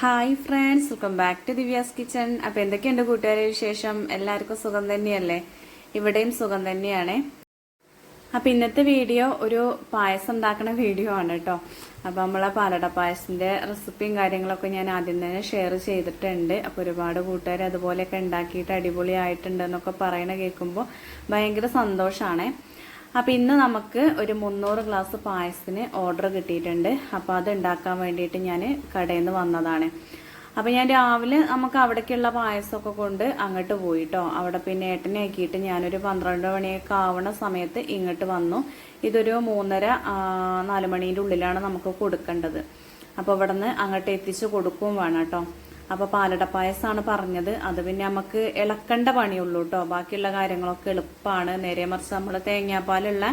Hi friends welcome back to Divya's kitchen. അപ്പോൾ എന്തൊക്കെയുണ്ട് കൂട്ടുകാരെ വിശേഷം? എല്ലാവർക്കും സുഖം തന്നെയല്ലേ? ഇവിടെയും സുഖം തന്നെയാണ്. അപ്പോൾ ഇന്നത്തെ വീഡിയോ ഒരു പായസം ഉണ്ടാക്കുന്ന വീഡിയോ ആണ് കേട്ടോ അപ്പോൾ നമ്മളെ പാലട പായസത്തിന്റെ റെസിപ്പിയും കാര്യങ്ങളൊക്കെ ഞാൻ ആദ്യം തന്നെ ഷെയർ ചെയ്തിട്ടുണ്ട്. അപ്പോൾ ഒരുപാട് കൂട്ടുകാർ അതുപോലെയൊക്കെ ഉണ്ടാക്കിയിട്ട് അടിപൊളിയായിട്ടുണ്ട് എന്നൊക്കെ പറയണ കേൾക്കുമ്പോൾ ഭയങ്കര സന്തോഷമാണ് അപ്പോൾ ഇന്ന് നമുക്ക് ഒരു മുന്നൂറ് ഗ്ലാസ് പായസത്തിന് ഓർഡർ കിട്ടിയിട്ടുണ്ട്. അപ്പോൾ അത് ഉണ്ടാക്കാൻ വേണ്ടിയിട്ട് ഞാൻ കടയിൽ നിന്ന് വന്നതാണ്. അപ്പോൾ ഞാൻ രാവിലെ നമുക്ക് അവിടേക്കുള്ള പായസമൊക്കെ കൊണ്ട് അങ്ങോട്ട് പോയിട്ടോ അവിടെ പിന്നെ ഏട്ടനെ ആക്കിയിട്ട് ഞാനൊരു പന്ത്രണ്ട് മണിയൊക്കെ ആവണ സമയത്ത് ഇങ്ങോട്ട് വന്നു. ഇതൊരു മൂന്നര നാല് മണീന്റെ ഉള്ളിലാണ് നമുക്ക് കൊടുക്കേണ്ടത്. അപ്പോൾ ഇവിടെ നിന്ന് അങ്ങോട്ട് എത്തിച്ച് കൊടുക്കുകയും വേണം കേട്ടോ അപ്പോൾ പാലട പായസമാണ് പറഞ്ഞത്. അത് പിന്നെ നമുക്ക് ഇളക്കേണ്ട പണിയുള്ളൂ കേട്ടോ ബാക്കിയുള്ള കാര്യങ്ങളൊക്കെ എളുപ്പമാണ് നേരെ മറിച്ച് നമ്മൾ തേങ്ങാപ്പാലുള്ള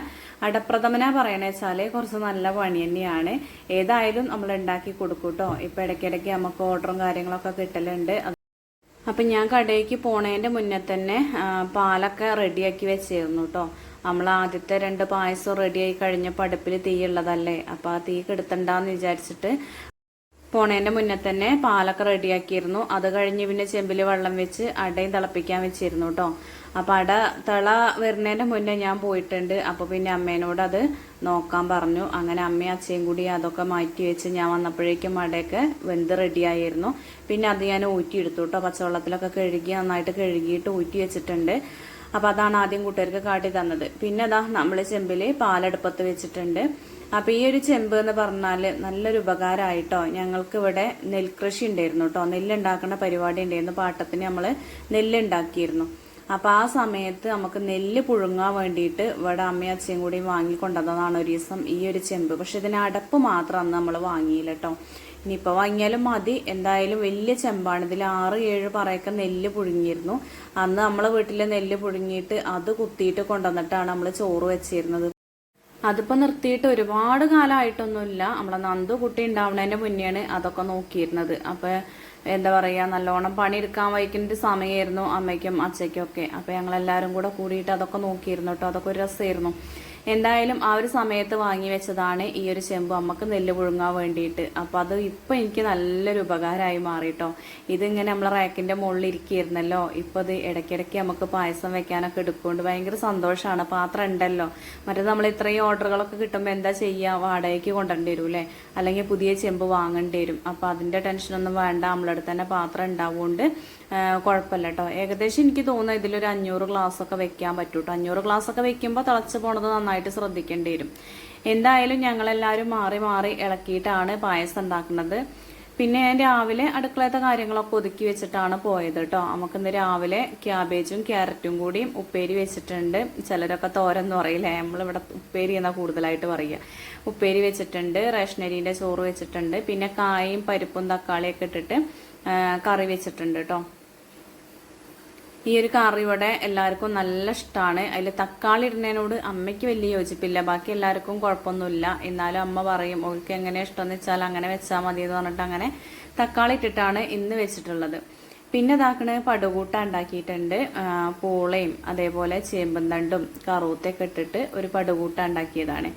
അടപ്രഥമന പറയണ വെച്ചാൽ കുറച്ച് നല്ല പണി തന്നെയാണ്. ഏതായാലും നമ്മൾ ഉണ്ടാക്കി കൊടുക്കും കേട്ടോ ഇപ്പം ഇടയ്ക്കിടയ്ക്ക് നമുക്ക് ഓർഡറും കാര്യങ്ങളൊക്കെ കിട്ടലുണ്ട്. അപ്പം ഞാൻ കടയിലേക്ക് പോണതിന്റെ മുന്നേ തന്നെ പാലൊക്കെ റെഡിയാക്കി വെച്ചിരുന്നു കേട്ടോ നമ്മൾ ആദ്യത്തെ രണ്ട് പായസം റെഡിയായി കഴിഞ്ഞപ്പോൾ അടുപ്പിൽ തീയുള്ളതല്ലേ അപ്പോൾ ആ തീ കെടുത്തണ്ടെന്ന് വിചാരിച്ചിട്ട് പോണേന്റെ മുന്നേ തന്നെ പാലൊക്കെ റെഡിയാക്കിയിരുന്നു. അത് കഴിഞ്ഞ് പിന്നെ ചെമ്പിൽ വെള്ളം വെച്ച് അടയും തിളപ്പിക്കാൻ വെച്ചിരുന്നു കേട്ടോ അപ്പം അട തിള വരുന്നതിന്റെ മുന്നേ ഞാൻ പോയിട്ടുണ്ട്. അപ്പോൾ പിന്നെ അമ്മേനോട് അത് നോക്കാൻ പറഞ്ഞു. അങ്ങനെ അമ്മയും അച്ഛയും കൂടി അതൊക്കെ മാറ്റി വെച്ച് ഞാൻ വന്നപ്പോഴേക്കും അടയൊക്കെ വെന്ത് റെഡിയായിരുന്നു. പിന്നെ അത് ഞാൻ ഊറ്റിയെടുത്തു കേട്ടോ പച്ചവെള്ളത്തിലൊക്കെ കഴുകി നന്നായിട്ട് കഴുകിയിട്ട് ഊറ്റി വെച്ചിട്ടുണ്ട്. അപ്പോൾ അതാണ് ആദ്യം കൂട്ടുകാർക്ക് കാട്ടി തന്നത്. പിന്നെ അതാ നമ്മൾ ചെമ്പിൽ പാലെടുപ്പത്ത് വെച്ചിട്ടുണ്ട്. അപ്പൊ ഈ ഒരു ചെമ്പ് എന്ന് പറഞ്ഞാൽ നല്ലൊരു ഉപകാരമായിട്ടോ ഞങ്ങൾക്ക് ഇവിടെ നെൽകൃഷി ഉണ്ടായിരുന്നു കേട്ടോ. നെല്ലുണ്ടാക്കുന്ന പരിപാടി ഉണ്ടായിരുന്നു. പാട്ടത്തിന് നമ്മൾ നെല്ലുണ്ടാക്കിയിരുന്നു. അപ്പൊ ആ സമയത്ത് നമുക്ക് നെല്ല് പുഴുങ്ങാൻ വേണ്ടിയിട്ട് ഇവിടെ അമ്മയും അച്ഛയും കൂടി വാങ്ങിക്കൊണ്ടതാണ് ഒരു ദിവസം ഈ ഒരു ചെമ്പ്. പക്ഷെ ഇതിന് അടപ്പ് മാത്രം അന്ന് നമ്മൾ വാങ്ങിയില്ല കേട്ടോ. ഇനിയിപ്പോൾ വാങ്ങിയാലും മതി. എന്തായാലും വലിയ ചെമ്പാണ്. ഇതിൽ ആറ് ഏഴ് പറയൊക്കെ നെല്ല് പുഴുങ്ങിയിരുന്നു. അന്ന് നമ്മളെ വീട്ടിലെ നെല്ല് പുഴുങ്ങിയിട്ട് അത് കുത്തിയിട്ട് കൊണ്ടുവന്നിട്ടാണ് നമ്മൾ ചോറ് വെച്ചിരുന്നത്. അതിപ്പോ നിർത്തിയിട്ട് ഒരുപാട് കാലമായിട്ടൊന്നുമില്ല നമ്മളെ നന്ദു കുട്ടി ഉണ്ടാവുന്നതിന്റെ മുന്നെയാണ് അതൊക്കെ നോക്കിയിരുന്നത്. അപ്പൊ എന്താ പറയാ നല്ലോണം പണിയെടുക്കാൻ വൈകുന്ന ഒരു സമയമായിരുന്നു അമ്മയ്ക്കും അച്ഛയ്ക്കും ഒക്കെ. അപ്പൊ ഞങ്ങൾ എല്ലാവരും കൂടെ കൂടിയിട്ട് അതൊക്കെ നോക്കിയിരുന്നു കേട്ടോ. അതൊക്കെ ഒരു രസമായിരുന്നു. എന്തായാലും ആ ഒരു സമയത്ത് വാങ്ങി വെച്ചതാണ് ഈ ഒരു ചെമ്പ്. അമ്മയ്ക്ക് നെല്ല് പുഴുങ്ങാൻ വേണ്ടിയിട്ട്. അപ്പൊ അത് ഇപ്പൊ എനിക്ക് നല്ലൊരു ഉപകാരമായി മാറിയിട്ടോ ഇതിങ്ങനെ നമ്മളെ റാക്കിന്റെ മുകളിൽ ഇരിക്കുകയായിരുന്നല്ലോ ഇപ്പൊ ഇത് ഇടയ്ക്കിടയ്ക്ക് നമുക്ക് പായസം വെക്കാനൊക്കെ എടുക്കുകൊണ്ട് ഭയങ്കര സന്തോഷമാണ് പാത്രം ഉണ്ടല്ലോ. മറ്റേ നമ്മൾ ഇത്രയും ഓർഡറുകളൊക്കെ കിട്ടുമ്പോൾ എന്താ ചെയ്യുക വാടകയ്ക്ക് കൊണ്ടുവരേണ്ടി വരും അല്ലേ? അല്ലെങ്കിൽ പുതിയ ചെമ്പ് വാങ്ങേണ്ടി വരും. അപ്പൊ അതിന്റെ ടെൻഷനൊന്നും വേണ്ട. നമ്മളടുത്ത് തന്നെ പാത്രം ഉണ്ടാവുകൊണ്ട് കുഴപ്പമില്ല കേട്ടോ ഏകദേശം എനിക്ക് തോന്നുന്നത് ഇതിലൊരു അഞ്ഞൂറ് ഒക്കെ വെക്കാൻ പറ്റൂ കേട്ടോ അഞ്ഞൂറ് ഒക്കെ വെക്കുമ്പോൾ തിളച്ച് പോണത് നന്നായിട്ട് ശ്രദ്ധിക്കേണ്ടി വരും. എന്തായാലും ഞങ്ങളെല്ലാവരും മാറി മാറി ഇളക്കിയിട്ടാണ് പായസം ഉണ്ടാക്കുന്നത്. പിന്നെ ഞാൻ രാവിലെ അടുക്കളത്തെ കാര്യങ്ങളൊക്കെ ഒതുക്കി വെച്ചിട്ടാണ് പോയത് കേട്ടോ നമുക്കിന്ന് രാവിലെ ക്യാബേജും ക്യാരറ്റും കൂടിയും ഉപ്പേരി വെച്ചിട്ടുണ്ട്. ചിലരൊക്കെ തോരെന്ന് പറയില്ലേ? നമ്മളിവിടെ ഉപ്പേരി എന്നാ കൂടുതലായിട്ട് പറയുക ഉപ്പേരി വെച്ചിട്ടുണ്ട് റേഷനരീന്റെ ചോറ് വെച്ചിട്ടുണ്ട്. പിന്നെ കായും പരിപ്പും തക്കാളിയൊക്കെ ഇട്ടിട്ട് കറി വെച്ചിട്ടുണ്ട് കേട്ടോ ഈ ഒരു കറി ഇവിടെ എല്ലാവർക്കും നല്ല ഇഷ്ടമാണ് അതിൽ തക്കാളി ഇടുന്നതിനോട് അമ്മയ്ക്ക് വലിയ യോജിപ്പില്ല. ബാക്കി എല്ലാവർക്കും കുഴപ്പമൊന്നുമില്ല. എന്നാലും അമ്മ പറയും ഓൾക്ക് എങ്ങനെ ഇഷ്ടമെന്ന് വെച്ചാൽ അങ്ങനെ വെച്ചാൽ മതി എന്ന് പറഞ്ഞിട്ട് അങ്ങനെ തക്കാളി ഇട്ടിട്ടാണ് ഇന്ന് വെച്ചിട്ടുള്ളത്. പിന്നെ ഇതാക്കണ പടുകൂട്ട ഉണ്ടാക്കിയിട്ടുണ്ട്. പൂളയും അതേപോലെ ചേമ്പന്തണ്ടും കറൂത്തൊക്കെ ഇട്ടിട്ട് ഒരു പടുകൂട്ട ഉണ്ടാക്കിയതാണ്.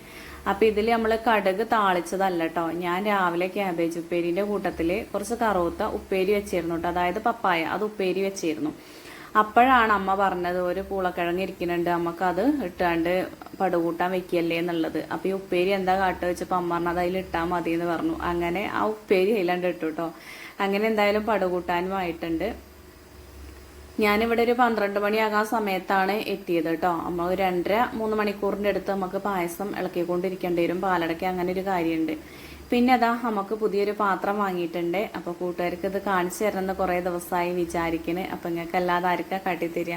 അപ്പൊ ഇതിൽ നമ്മൾ കടുക് താളിച്ചതല്ല കേട്ടോ ഞാൻ രാവിലെ ക്യാബേജ് ഉപ്പേരിന്റെ കൂട്ടത്തിൽ കുറച്ച് കറുത്ത ഉപ്പേരി വെച്ചിരുന്നു കേട്ടോ അതായത് പപ്പായ അത് ഉപ്പേരി വെച്ചിരുന്നു. അപ്പോഴാണ് അമ്മ പറഞ്ഞത് ഒരു പൂളക്കിഴങ്ങ് ഇരിക്കുന്നുണ്ട് അമ്മക്കത് ഇട്ടാണ്ട് പടുകൂട്ടാൻ വെക്കല്ലേ എന്നുള്ളത്. അപ്പൊ ഈ ഉപ്പേരി എന്താ കാട്ട വെച്ചപ്പോ അമ്മ പറഞ്ഞത് അതിൽ ഇട്ടാൽ മതി എന്ന് പറഞ്ഞു. അങ്ങനെ ആ ഉപ്പേരി അതിലാണ്ട് ഇട്ടു കേട്ടോ അങ്ങനെ എന്തായാലും പടുകൂട്ടാനും ആയിട്ടുണ്ട് ഞാനിവിടെ ഒരു പന്ത്രണ്ട് മണിയാകാൻ സമയത്താണ് എത്തിയത് കേട്ടോ അമ്മ ഒരു രണ്ടര മൂന്ന് മണിക്കൂറിന്റെ അടുത്ത് നമുക്ക് പായസം ഇളക്കിക്കൊണ്ടിരിക്കേണ്ടി വരും. പാലടയ്ക്ക് അങ്ങനെ ഒരു കാര്യമുണ്ട് പിന്നെ അതാ നമുക്ക് പുതിയൊരു പാത്രം വാങ്ങിയിട്ടുണ്ട്. അപ്പോൾ കൂട്ടുകാർക്ക് ഇത് കാണിച്ചു തരണമെന്ന് കുറേ ദിവസമായി വിചാരിക്കണ്. അപ്പം നിങ്ങൾക്ക് അല്ലാതെ ആർക്കാ കാട്ടിത്തരിക?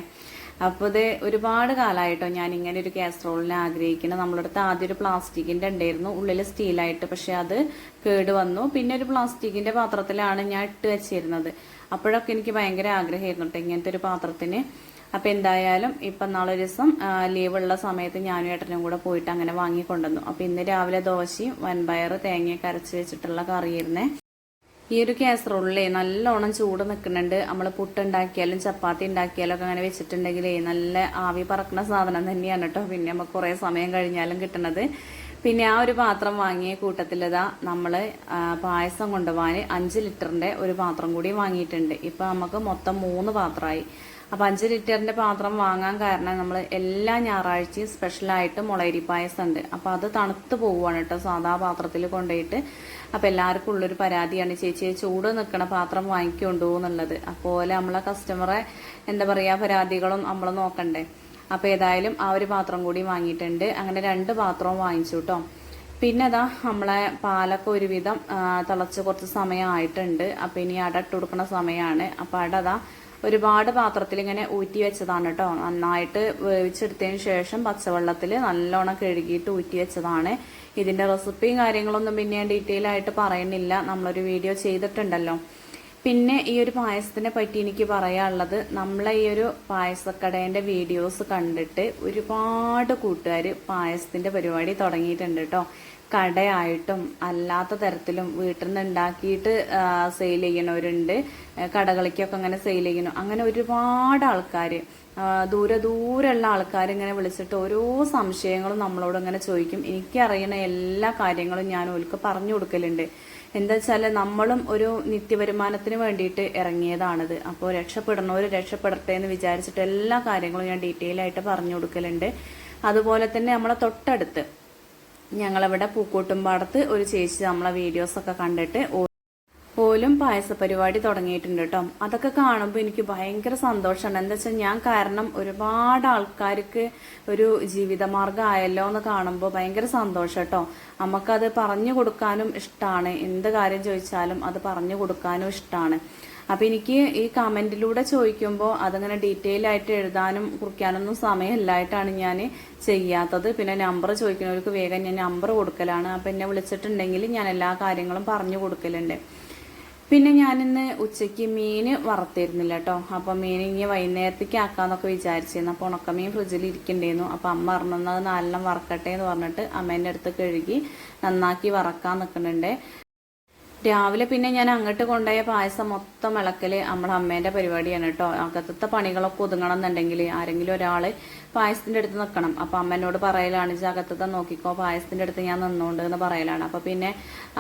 അപ്പോൾ ഇത് ഒരുപാട് കാലമായിട്ടോ ഞാൻ ഇങ്ങനെ ഒരു കാസറോളിനെ ആഗ്രഹിക്കുന്നത് നമ്മളടുത്ത് ആദ്യം ഒരു പ്ലാസ്റ്റിക്കിന്റെ ഉണ്ടായിരുന്നു. ഉള്ളിൽ സ്റ്റീലായിട്ട് പക്ഷെ അത് കേട് വന്നു പിന്നെ ഒരു പ്ലാസ്റ്റിക്കിന്റെ പാത്രത്തിലാണ് ഞാൻ ഇട്ട് വെച്ചിരുന്നത്. അപ്പോഴൊക്കെ എനിക്ക് ഭയങ്കര ആഗ്രഹമായിരുന്നു കേട്ടോ ഇങ്ങനത്തെ ഒരു പാത്രത്തിന്. അപ്പം എന്തായാലും ഇപ്പം നാളെ ദിവസം ലീവുള്ള സമയത്ത് ഞാനും ഏട്ടനും കൂടെ പോയിട്ട് അങ്ങനെ വാങ്ങിക്കൊണ്ടുവന്നു. അപ്പം ഇന്ന് രാവിലെ ദോശയും വൻപയർ തേങ്ങയൊക്കെ അരച്ച് വെച്ചിട്ടുള്ള കറിയിരുന്നേ ഈ ഒരു കാസറോളിലേ നല്ലോണം ചൂട് നിൽക്കുന്നുണ്ട് നമ്മൾ പുട്ടുണ്ടാക്കിയാലും ചപ്പാത്തി ഉണ്ടാക്കിയാലും ഒക്കെ അങ്ങനെ വെച്ചിട്ടുണ്ടെങ്കിലേ നല്ല ആവി പറക്കുന്ന സാധനം തന്നെയാണ് കേട്ടോ പിന്നെ നമുക്ക് കുറേ സമയം കഴിഞ്ഞാലും കിട്ടണത്. പിന്നെ ആ ഒരു പാത്രം വാങ്ങിയ കൂട്ടത്തിലതാ നമ്മൾ പായസം കൊണ്ടുപോകാൻ അഞ്ച് ലിറ്ററിന്റെ ഒരു പാത്രം കൂടി വാങ്ങിയിട്ടുണ്ട്. ഇപ്പൊ നമുക്ക് മൊത്തം മൂന്ന് പാത്രമായി. അപ്പൊ അഞ്ച് ലിറ്ററിന്റെ പാത്രം വാങ്ങാൻ കാരണം നമ്മൾ എല്ലാ ഞായറാഴ്ചയും സ്പെഷ്യലായിട്ട് മുളയരി പായസം ഉണ്ട്. അപ്പോൾ അത് തണുത്ത് പോവുകയാണ് കേട്ടോ സാധാ പാത്രത്തിൽ കൊണ്ടുപോയിട്ട്. അപ്പോൾ എല്ലാവർക്കും ഉള്ളൊരു പരാതിയാണ് ചേച്ചി ചൂട് നിൽക്കണ പാത്രം വാങ്ങിക്കൊണ്ടു എന്നുള്ളത്. അപ്പോൾ നമ്മളെ കസ്റ്റമറെ എന്താ പറയുക പരാതികളും നമ്മൾ നോക്കണ്ടേ. അപ്പോൾ ഏതായാലും ആ ഒരു പാത്രം കൂടി വാങ്ങിയിട്ടുണ്ട്. അങ്ങനെ രണ്ട് പാത്രവും വാങ്ങിച്ചു കേട്ടോ പിന്നെ അതാ നമ്മളെ പാലൊക്കെ ഒരുവിധം തിളച്ച് കുറച്ച് സമയമായിട്ടുണ്ട് അപ്പോൾ ഇനി അട ഇട്ട് കൊടുക്കുന്ന സമയമാണ് അപ്പോൾ അട ഒരുപാട് പാത്രത്തിൽ ഇങ്ങനെ ഊറ്റി വെച്ചതാണ് കേട്ടോ നന്നായിട്ട് വേവിച്ചെടുത്തതിന് ശേഷം പച്ചവെള്ളത്തിൽ നല്ലോണം കഴുകിയിട്ട് ഊറ്റി വെച്ചതാണ്. ഇതിന്റെ റെസിപ്പിയും കാര്യങ്ങളൊന്നും പിന്നെ ഡീറ്റെയിൽ ആയിട്ട് പറയുന്നില്ല. നമ്മളൊരു വീഡിയോ ചെയ്തിട്ടുണ്ടല്ലോ. പിന്നെ ഈ ഒരു പായസത്തിനെ പറ്റി എനിക്ക് പറയാനുള്ളത് നമ്മളെ ഈ ഒരു പായസക്കടേന്റെ വീഡിയോസ് കണ്ടിട്ട് ഒരുപാട് കൂട്ടുകാർ പായസത്തിന്റെ പരിപാടി തുടങ്ങിയിട്ടുണ്ട് കേട്ടോ കടയായിട്ടും അല്ലാത്ത തരത്തിലും വീട്ടിൽ നിന്ന് ഉണ്ടാക്കിയിട്ട് സെയിൽ ചെയ്യണവരുണ്ട്. കടകളിലേക്കൊക്കെ അങ്ങനെ സെയിൽ ചെയ്യുന്നു അങ്ങനെ ഒരുപാട് ആൾക്കാർ ദൂരെ ദൂരെയുള്ള ആൾക്കാർ ഇങ്ങനെ വിളിച്ചിട്ട് ഓരോ സംശയങ്ങളും നമ്മളോട് ഇങ്ങനെ ചോദിക്കും. എനിക്കറിയണ എല്ലാ കാര്യങ്ങളും ഞാൻ ഓൽക്ക് പറഞ്ഞു കൊടുക്കലുണ്ട്. എന്താ വെച്ചാൽ നമ്മളും ഒരു നിത്യവരുമാനത്തിന് വേണ്ടിയിട്ട് ഇറങ്ങിയതാണിത്. അപ്പോൾ രക്ഷപ്പെടണവർ രക്ഷപ്പെടട്ടെ എന്ന് വിചാരിച്ചിട്ട് എല്ലാ കാര്യങ്ങളും ഞാൻ ഡീറ്റെയിൽ ആയിട്ട് പറഞ്ഞു കൊടുക്കലുണ്ട്. അതുപോലെ തന്നെ നമ്മളെ തൊട്ടടുത്ത് ഞങ്ങളിവിടെ പൂക്കൂട്ടുംപാടത്ത് ഒരു ചേച്ചി നമ്മളെ വീഡിയോസ് ഒക്കെ കണ്ടിട്ട് പോലും പായസ പരിപാടി തുടങ്ങിയിട്ടുണ്ട് കേട്ടോ. അതൊക്കെ കാണുമ്പോൾ എനിക്ക് ഭയങ്കര സന്തോഷമാണ്. എന്താ വെച്ചാൽ ഞാൻ കാരണം ഒരുപാട് ആൾക്കാർക്ക് ഒരു ജീവിതമാർഗം ആയല്ലോ എന്ന് കാണുമ്പോൾ ഭയങ്കര സന്തോഷം കേട്ടോ. നമുക്കത് പറഞ്ഞു കൊടുക്കാനും ഇഷ്ടമാണ് എന്ത് കാര്യം ചോദിച്ചാലും അത് പറഞ്ഞു കൊടുക്കാനും ഇഷ്ടമാണ് അപ്പൊ എനിക്ക് ഈ കമന്റിലൂടെ ചോദിക്കുമ്പോൾ അതങ്ങനെ ഡീറ്റെയിൽ ആയിട്ട് എഴുതാനും കുറിക്കാനൊന്നും സമയമില്ലായിട്ടാണ് ഞാൻ ചെയ്യാത്തത്. പിന്നെ നമ്പർ ചോദിക്കുന്നവർക്ക് വേഗം ഞാൻ നമ്പർ കൊടുക്കലാണ്. അപ്പൊ എന്നെ വിളിച്ചിട്ടുണ്ടെങ്കിൽ ഞാൻ എല്ലാ കാര്യങ്ങളും പറഞ്ഞു കൊടുക്കലുണ്ട്. പിന്നെ ഞാനിന്ന് ഉച്ചയ്ക്ക് മീൻ വറുത്തിരുന്നില്ല കേട്ടോ അപ്പൊ മീൻ ഇനി വൈകുന്നേരത്തേക്ക് ആക്കാന്നൊക്കെ വിചാരിച്ചിരുന്നു. അപ്പോൾ ഉണക്കമീൻ ഫ്രിഡ്ജിൽ ഇരിക്കണ്ടേന്നു. അപ്പൊ അമ്മ പറഞ്ഞത് നാലെണ്ണം വറക്കട്ടെ എന്ന് പറഞ്ഞിട്ട് അമ്മേന്റെ അടുത്ത് കഴുകി നന്നാക്കി വറക്കാൻ നിൽക്കുന്നുണ്ട് രാവിലെ പിന്നെ ഞാൻ അങ്ങോട്ട് കൊണ്ടുപോയ പായസം മൊത്തം ഇളക്കൽ നമ്മളെ അമ്മേന്റെ പരിപാടിയാണ് കേട്ടോ. അകത്തത്തെ പണികളൊക്കെ ഒതുങ്ങണം എന്നുണ്ടെങ്കിൽ ആരെങ്കിലും ഒരാൾ പായസത്തിന്റെ അടുത്ത് നിൽക്കണം അപ്പൊ അമ്മേനോട് പറയലാണ് ജാഗ്രത നോക്കിക്കോ പായസത്തിന്റെ അടുത്ത് ഞാൻ നിന്നോണ്ട് എന്ന് പറയലാണ്. അപ്പൊ പിന്നെ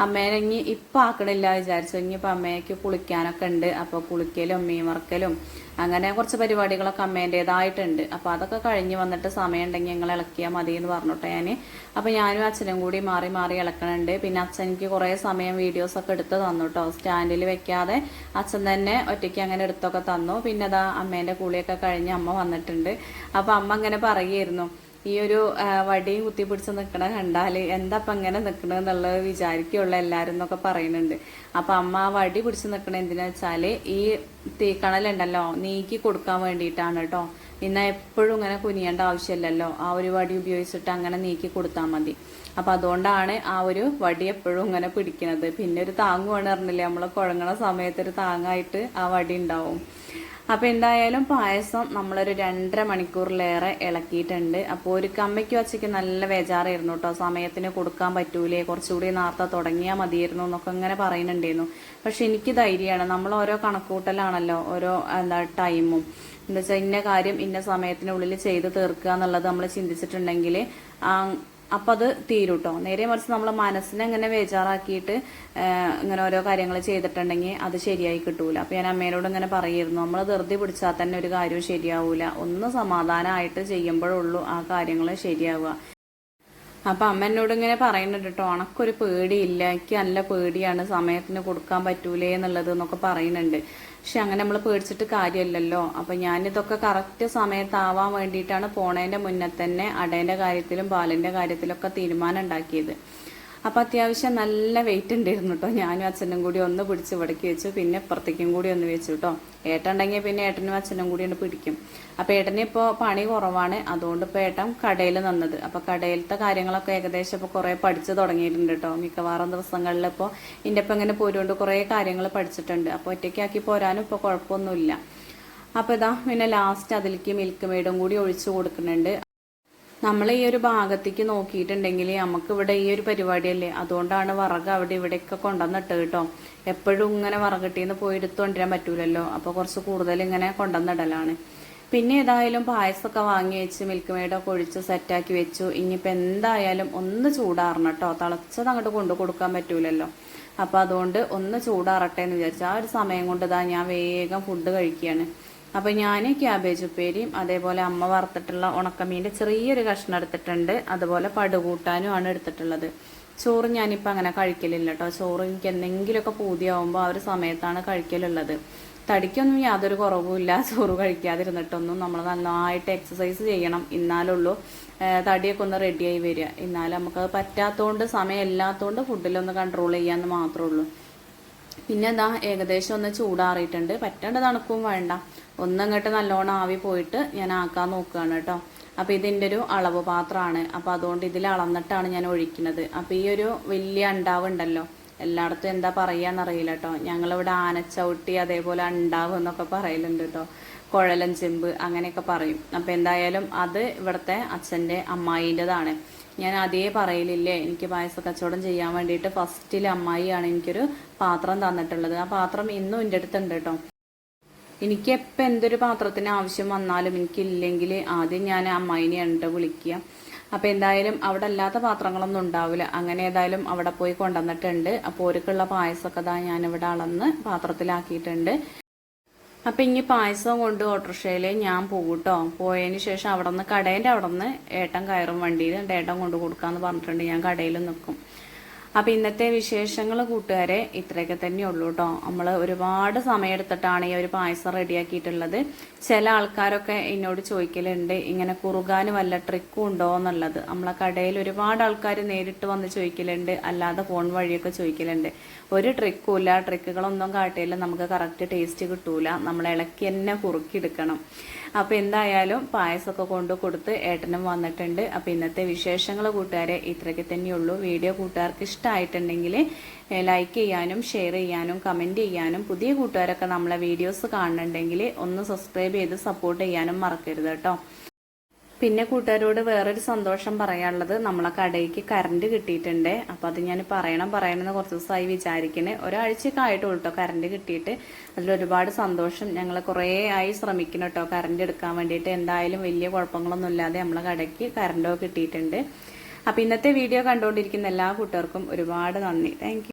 അമ്മേനെ ഇനി ഇപ്പൊ ആക്കണില്ല വിചാരിച്ചു. ഇനി ഇപ്പം അമ്മയ്ക്ക് കുളിക്കാനൊക്കെ ഉണ്ട് അപ്പൊ കുളിക്കലും മീൻ വറക്കലും അങ്ങനെ കുറച്ച് പരിപാടികളൊക്കെ അമ്മേന്റെതായിട്ടുണ്ട് അപ്പൊ അതൊക്കെ കഴിഞ്ഞ് വന്നിട്ട് സമയം ഉണ്ടെങ്കിൽ ഞങ്ങൾ ഇളക്കിയാൽ മതി എന്ന് പറഞ്ഞോട്ടെ ഞാൻ അപ്പൊ ഞാനും അച്ഛനും കൂടി മാറി മാറി ഇളക്കണുണ്ട്. പിന്നെ അച്ഛൻ എനിക്ക് കുറേ സമയം വീഡിയോസ് ഒക്കെ എടുത്ത് തന്നു കേട്ടോ സ്റ്റാൻഡിൽ വെക്കാതെ അച്ഛൻ തന്നെ ഒറ്റയ്ക്ക് അങ്ങനെ എടുത്തൊക്കെ തന്നു. പിന്നെ അതാ അമ്മേന്റെ കുളിയൊക്കെ കഴിഞ്ഞ് അമ്മ വന്നിട്ടുണ്ട്. അപ്പൊ അമ്മ അങ്ങനെ പറയുമായിരുന്നു. ഈ ഒരു വടിയും കുത്തിപ്പിടിച്ച് നിൽക്കണ കണ്ടാൽ എന്താ ഇപ്പൊ ഇങ്ങനെ നിക്കണത് എന്നുള്ളത് വിചാരിക്കുള്ള എല്ലാരും എന്നൊക്കെ പറയുന്നുണ്ട്. അപ്പൊ അമ്മ ആ വടി പിടിച്ച് നിക്കണ എന്തിനാ വെച്ചാൽ ഈ തീക്കണലുണ്ടല്ലോ നീക്കി കൊടുക്കാൻ വേണ്ടിയിട്ടാണ് കേട്ടോ പിന്നെ എപ്പോഴും ഇങ്ങനെ കുനിയേണ്ട ആവശ്യമില്ലല്ലോ. ആ ഒരു വടി ഉപയോഗിച്ചിട്ട് അങ്ങനെ നീക്കി കൊടുത്താൽ മതി. അപ്പൊ അതുകൊണ്ടാണ് ആ ഒരു വടി എപ്പോഴും ഇങ്ങനെ പിടിക്കുന്നത് പിന്നെ ഒരു താങ്ങുവാണ് അറിഞ്ഞില്ലേ നമ്മൾ കുഴങ്ങണ സമയത്ത് ഒരു താങ്ങായിട്ട് ആ വടി ഉണ്ടാവും. അപ്പൊ എന്തായാലും പായസം നമ്മളൊരു രണ്ടര മണിക്കൂറിലേറെ ഇളക്കിയിട്ടുണ്ട്. അപ്പോൾ ഒരു കമ്മയ്ക്ക് വച്ചയ്ക്ക് നല്ല വേജാറായിരുന്നു കേട്ടോ സമയത്തിന് കൊടുക്കാൻ പറ്റൂലേ. കുറച്ചുകൂടി നേരത്തെ തുടങ്ങിയാൽ മതിയായിരുന്നു എന്നൊക്കെ ഇങ്ങനെ പറയുന്നുണ്ടായിരുന്നു. പക്ഷെ എനിക്ക് ധൈര്യമാണ് നമ്മൾ ഓരോ കണക്കൂട്ടലാണല്ലോ. ഓരോ എന്താ ടൈമും. എന്താ വെച്ചാൽ ഇന്ന കാര്യം ഇന്ന സമയത്തിനുള്ളിൽ ചെയ്ത് തീർക്കുക എന്നുള്ളത് നമ്മൾ ചിന്തിച്ചിട്ടുണ്ടെങ്കിൽ അപ്പൊ അത് തീരും കേട്ടോ നേരെ മറിച്ച് നമ്മൾ മനസ്സിനെ ഇങ്ങനെ ബേജാറാക്കിയിട്ട് ഇങ്ങനെ ഓരോ കാര്യങ്ങൾ ചെയ്തിട്ടുണ്ടെങ്കിൽ അത് ശരിയായി കിട്ടൂല. അപ്പൊ ഞാൻ അമ്മേനോട് ഇങ്ങനെ പറയുമായിരുന്നു നമ്മൾ ധൃതി പിടിച്ചാൽ തന്നെ ഒരു കാര്യവും ശരിയാവൂല. ഒന്ന് സമാധാനമായിട്ട് ചെയ്യുമ്പോഴുള്ളൂ ആ കാര്യങ്ങൾ ശരിയാവുക. അപ്പൊ അമ്മ എന്നോട് ഇങ്ങനെ പറയുന്നുണ്ട് കേട്ടോ ഉണക്കൊരു പേടിയില്ല. എനിക്ക് നല്ല പേടിയാണ്. സമയത്തിന് കൊടുക്കാൻ പറ്റൂലേ എന്നുള്ളത് എന്നൊക്കെ പറയുന്നുണ്ട്. പക്ഷെ അങ്ങനെ നമ്മൾ പേടിച്ചിട്ട് കാര്യമല്ലല്ലോ അപ്പൊ ഞാനിതൊക്കെ കറക്റ്റ് സമയത്താവാൻ വേണ്ടിയിട്ടാണ് പോണേന്റെ മുന്നേ തന്നെ അടേന്റെ കാര്യത്തിലും പാലിന്റെ കാര്യത്തിലൊക്കെ തീരുമാനം ഉണ്ടാക്കിയത്. അപ്പൊ അത്യാവശ്യം നല്ല വെയിറ്റ് ഉണ്ടായിരുന്നു കേട്ടോ ഞാനും അച്ഛനും കൂടി ഒന്ന് പിടിച്ച് ഇവിടേക്ക് വെച്ചു. പിന്നെ ഇപ്പുറത്തേക്കും കൂടി ഒന്ന് വെച്ചു കേട്ടോ ഏട്ടുണ്ടെങ്കിൽ പിന്നെ ഏട്ടനും അച്ഛനും കൂടി ഒന്ന് പിടിക്കും. അപ്പൊ ഏട്ടന് ഇപ്പോ പണി കുറവാണ്. അതുകൊണ്ട് ഇപ്പൊ ഏട്ടൻ കടയിൽ നിന്നത്. അപ്പൊ കടയിലത്തെ കാര്യങ്ങളൊക്കെ ഏകദേശം ഇപ്പൊ കുറെ പഠിച്ച് തുടങ്ങിയിട്ടുണ്ട് കേട്ടോ മിക്കവാറും ദിവസങ്ങളിൽ ഇപ്പോ ഇന്റെ ഇപ്പൊ ഇങ്ങനെ പോരുകൊണ്ട് കുറെ കാര്യങ്ങൾ പഠിച്ചിട്ടുണ്ട്. അപ്പൊ ഒറ്റയ്ക്കാക്കി പോരാനും ഇപ്പൊ കുഴപ്പമൊന്നുമില്ല. അപ്പൊ ഇതാ പിന്നെ ലാസ്റ്റ് അതിലേക്ക് മിൽക്ക് മെയ്ഡും കൂടി ഒഴിച്ചു കൊടുക്കുന്നുണ്ട്. നമ്മൾ ഈ ഒരു ഭാഗത്തേക്ക് നോക്കിയിട്ടുണ്ടെങ്കിൽ നമുക്ക് ഇവിടെ ഈ ഒരു പരിപാടിയല്ലേ? അതുകൊണ്ടാണ് വിറക് അവിടെ ഇവിടെയൊക്കെ കൊണ്ടുവന്നിട്ട് കേട്ടോ. എപ്പോഴും ഇങ്ങനെ വറകിട്ടിന്ന് പോയി എടുത്തുകൊണ്ടിരാൻ പറ്റൂലല്ലോ. അപ്പൊ കുറച്ച് കൂടുതൽ ഇങ്ങനെ കൊണ്ടുവന്നിടലാണ്. പിന്നെ ഏതായാലും പായസമൊക്കെ വാങ്ങി വെച്ച് മിൽക്ക് മെയ്ഡൊക്കെ ഒഴിച്ച് സെറ്റാക്കി വെച്ചു. ഇനിയിപ്പോൾ എന്തായാലും ഒന്ന് ചൂടാറണം കേട്ടോ. തിളച്ചത് അങ്ങോട്ട് കൊണ്ടു കൊടുക്കാൻ പറ്റൂലല്ലോ. അപ്പോൾ അതുകൊണ്ട് ഒന്ന് ചൂടാറട്ടെ എന്ന് വിചാരിച്ചു. ആ ഒരു സമയം കൊണ്ട് ഇതാ ഞാൻ വേഗം ഫുഡ് കഴിക്കുകയാണ്. അപ്പോൾ ഞാൻ ക്യാബേജ് ഉപ്പേരിയും അതേപോലെ അമ്മ വറുത്തിട്ടുള്ള ഉണക്കമീന്റെ ചെറിയൊരു കഷ്ണം എടുത്തിട്ടുണ്ട്. അതുപോലെ പടുകൂട്ടാനും ആണ് എടുത്തിട്ടുള്ളത്. ചോറ് ഞാനിപ്പോൾ അങ്ങനെ കഴിക്കലില്ല കേട്ടോ ചോറ് എനിക്ക് എന്തെങ്കിലുമൊക്കെ പൂതിയാവുമ്പോൾ ആ ഒരു സമയത്താണ് കഴിക്കലുള്ളത്. തടിക്കൊന്നും യാതൊരു കുറവുമില്ല ചോറ് കഴിക്കാതിരുന്നിട്ടൊന്നും നമ്മൾ നന്നായിട്ട് എക്സസൈസ് ചെയ്യണം. എന്നാലുള്ളൂ തടിയൊക്കെ ഒന്ന് റെഡിയായി വരിക. എന്നാലും നമുക്കത് പറ്റാത്തതുകൊണ്ട് സമയം ഇല്ലാത്തതുകൊണ്ട് ഫുഡിലൊന്ന് കൺട്രോൾ ചെയ്യാമെന്ന് മാത്രമേ ഉള്ളൂ. പിന്നെ എന്താ ഏകദേശം ഒന്ന് ചൂടാറിയിട്ടുണ്ട്. പറ്റേണ്ട തണുപ്പും വേണ്ട. ഒന്നങ്ങോട്ട് നല്ലോണം ആവി പോയിട്ട് ഞാൻ ആക്കാൻ നോക്കുകയാണ് കേട്ടോ. അപ്പോൾ ഇതിന്റെ ഒരു അളവ് പാത്രമാണ്. അപ്പോൾ അതുകൊണ്ട് ഇതിൽ അളന്നിട്ടാണ് ഞാൻ ഒഴിക്കുന്നത്. അപ്പോൾ ഈ ഒരു വലിയ അണ്ടാവ് ഉണ്ടല്ലോ എല്ലായിടത്തും എന്താ പറയുകയെന്നറിയില്ല കേട്ടോ. ഞങ്ങളിവിടെ ആനച്ചവിട്ടി അതേപോലെ അണ്ടാവ് എന്നൊക്കെ പറയലുണ്ട് കേട്ടോ. കുഴലൻ ചെമ്പ് അങ്ങനെയൊക്കെ പറയും. അപ്പോൾ എന്തായാലും അത് ഇവിടുത്തെ അച്ഛന്റെ അമ്മായിന്റെതാണ്. ഞാൻ അതേ പറയലില്ലേ എനിക്ക് പായസ കച്ചവടം ചെയ്യാൻ വേണ്ടിയിട്ട് ഫസ്റ്റിൽ അമ്മായിയാണ് എനിക്കൊരു പാത്രം തന്നിട്ടുള്ളത്. ആ പാത്രം ഇന്നും എന്റെ അടുത്തുണ്ട് കേട്ടോ. എനിക്ക് എപ്പോൾ എന്തൊരു പാത്രത്തിന് ആവശ്യം വന്നാലും എനിക്കില്ലെങ്കിൽ ആദ്യം ഞാൻ അമ്മായിനെ കണ്ടിട്ട് വിളിക്കുക. അപ്പോൾ എന്തായാലും അവിടെ അല്ലാത്ത പാത്രങ്ങളൊന്നും ഉണ്ടാവില്ല. അങ്ങനെ ഏതായാലും അവിടെ പോയി കൊണ്ടുവന്നിട്ടുണ്ട്. അപ്പോൾ ഒരുക്കുള്ള പായസമൊക്കെ ഇതാ ഞാനിവിടെ അളന്ന് പാത്രത്തിലാക്കിയിട്ടുണ്ട്. അപ്പം ഇനി പായസം കൊണ്ട് ഓട്ടോറിക്ഷയിൽ ഞാൻ പോകൂട്ടോ കേട്ടോ പോയതിന് ശേഷം അവിടെ നിന്ന് കടേന്റെ അവിടെ നിന്ന് ഏട്ടൻ കയറും വണ്ടിയിൽ ഏട്ടൻ കൊണ്ട് കൊടുക്കാമെന്ന് പറഞ്ഞിട്ടുണ്ട്. ഞാൻ കടയിൽ നിൽക്കും അപ്പം ഇന്നത്തെ വിശേഷങ്ങൾ കൂട്ടുകാരെ ഇത്രയൊക്കെ തന്നെ ഉള്ളൂ കേട്ടോ. നമ്മൾ ഒരുപാട് സമയമെടുത്തിട്ടാണ് ഈ ഒരു പായസം റെഡിയാക്കിയിട്ടുള്ളത്. ചില ആൾക്കാരൊക്കെ എന്നോട് ചോദിക്കലുണ്ട് ഇങ്ങനെ കുറുകാൻ വല്ല ട്രിക്കും ഉണ്ടോ? എന്നുള്ളത്. നമ്മളെ കടയിൽ ഒരുപാട് ആൾക്കാർ നേരിട്ട് വന്ന് ചോദിക്കലുണ്ട് അല്ലാതെ ഫോൺ വഴിയൊക്കെ ചോദിക്കലുണ്ട്. ഒരു ട്രിക്കും ഇല്ല ട്രിക്കുകളൊന്നും കാട്ടിയില്ല നമുക്ക് കറക്റ്റ് ടേസ്റ്റ് കിട്ടൂല. നമ്മൾ ഇളക്കി തന്നെ കുറുക്കിയെടുക്കണം. അപ്പോൾ എന്തായാലും പായസമൊക്കെ കൊണ്ട് കൊടുത്ത് ഏട്ടനും വന്നിട്ടുണ്ട്. അപ്പോൾ ഇന്നത്തെ വിശേഷങ്ങൾ കൂട്ടുകാരെ ഇത്രയ്ക്ക് തന്നെയുള്ളൂ. വീഡിയോ കൂട്ടുകാർക്ക് ഇഷ്ടമായിട്ടുണ്ടെങ്കിൽ ലൈക്ക് ചെയ്യാനും ഷെയർ ചെയ്യാനും കമന്റ് ചെയ്യാനും പുതിയ കൂട്ടുകാരൊക്കെ നമ്മളെ വീഡിയോസ് കാണുന്നുണ്ടെങ്കിൽ ഒന്ന് സബ്സ്ക്രൈബ് ചെയ്ത് സപ്പോർട്ട് ചെയ്യാനും മറക്കരുത് കേട്ടോ. പിന്നെ കൂട്ടുകാരോട് വേറൊരു സന്തോഷം പറയാനുള്ളത് നമ്മളെ കടയ്ക്ക് കറണ്ട് കിട്ടിയിട്ടുണ്ട്. അപ്പോൾ അത് ഞാൻ പറയണം പറയണമെന്ന് കുറച്ച് ദിവസമായി വിചാരിക്കണേ. ഒരാഴ്ചയൊക്കെ ആയിട്ട് കേട്ടോ കറണ്ട് കിട്ടിയിട്ട്. അതിലൊരുപാട് സന്തോഷം. ഞങ്ങൾ കുറേ ആയി ശ്രമിക്കണം കേട്ടോ കറണ്ട് എടുക്കാൻ വേണ്ടിയിട്ട്. എന്തായാലും വലിയ കുഴപ്പങ്ങളൊന്നും ഇല്ലാതെ നമ്മളെ കടയ്ക്ക് കറണ്ടോ കിട്ടിയിട്ടുണ്ട്. അപ്പോൾ ഇന്നത്തെ വീഡിയോ കണ്ടുകൊണ്ടിരിക്കുന്ന എല്ലാ കൂട്ടുകാർക്കും ഒരുപാട് നന്ദി. താങ്ക്